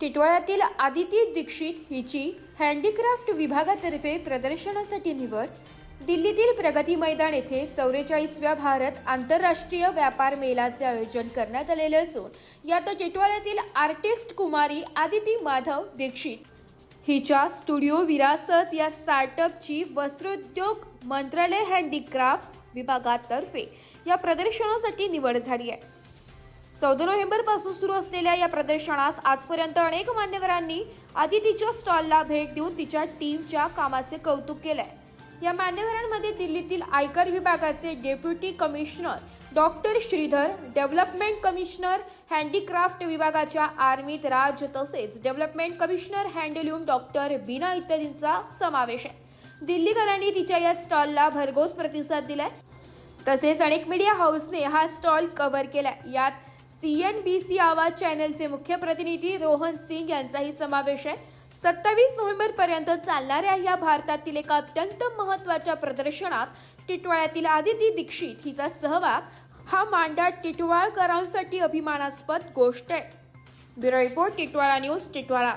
टिटवाळ्यातील आदिती दीक्षित हिची हँडीक्राफ्ट विभागातर्फे प्रदर्शनासाठी निवड. दिल्लीतील प्रगती मैदान येथे चौवेचाळीसव्या भारत आंतरराष्ट्रीय व्यापार मेळाचे आयोजन करण्यात आलेले असून यात टिटवाळ्यातील आर्टिस्ट कुमारी आदिती माधव दीक्षित हिच्या स्टुडिओ विरासत या स्टार्टअपची वस्त्रोद्योग मंत्रालय हँडीक्राफ्ट विभागातर्फे या प्रदर्शनासाठी निवड झाली आहे. चौदा नोव्हेंबरपासून सुरू असलेल्या या प्रदर्शनास आजपर्यंत अनेक मान्यवरांनी आदितीच्या स्टॉलला भेट देऊन तिच्या टीमच्या कामाचे कौतुक केलंय. या मान्यवरांमध्ये दिल्लीतील आयकर विभागाचे deputy commissioner doctor Shridhar development commissioner handicraft विभागाच्या आर्मीत राज तसेच डेव्हलपमेंट कमिशनर हँडल्यूम डॉक्टर बिना इत्यादींचा समावेश आहे. दिल्लीकरांनी तिच्या या स्टॉलला भरघोस प्रतिसाद दिलाय. तसेच अनेक मीडिया हाऊसने हा स्टॉल कव्हर केलाय. यात सी एन बी सी आवाज चॅनलचे मुख्य प्रतिनिधी रोहन सिंग यांचाही समावेश आहे. सत्तावीस नोव्हेंबर पर्यंत चालणाऱ्या या भारतातील एका अत्यंत महत्त्वाच्या प्रदर्शनात टिटवाळ्यातील आदिती दीक्षित हिचा सहभाग हा मांडा टिटवाळकरांसाठी अभिमानास्पद गोष्ट आहे. Bureau report Titwala news Titwala.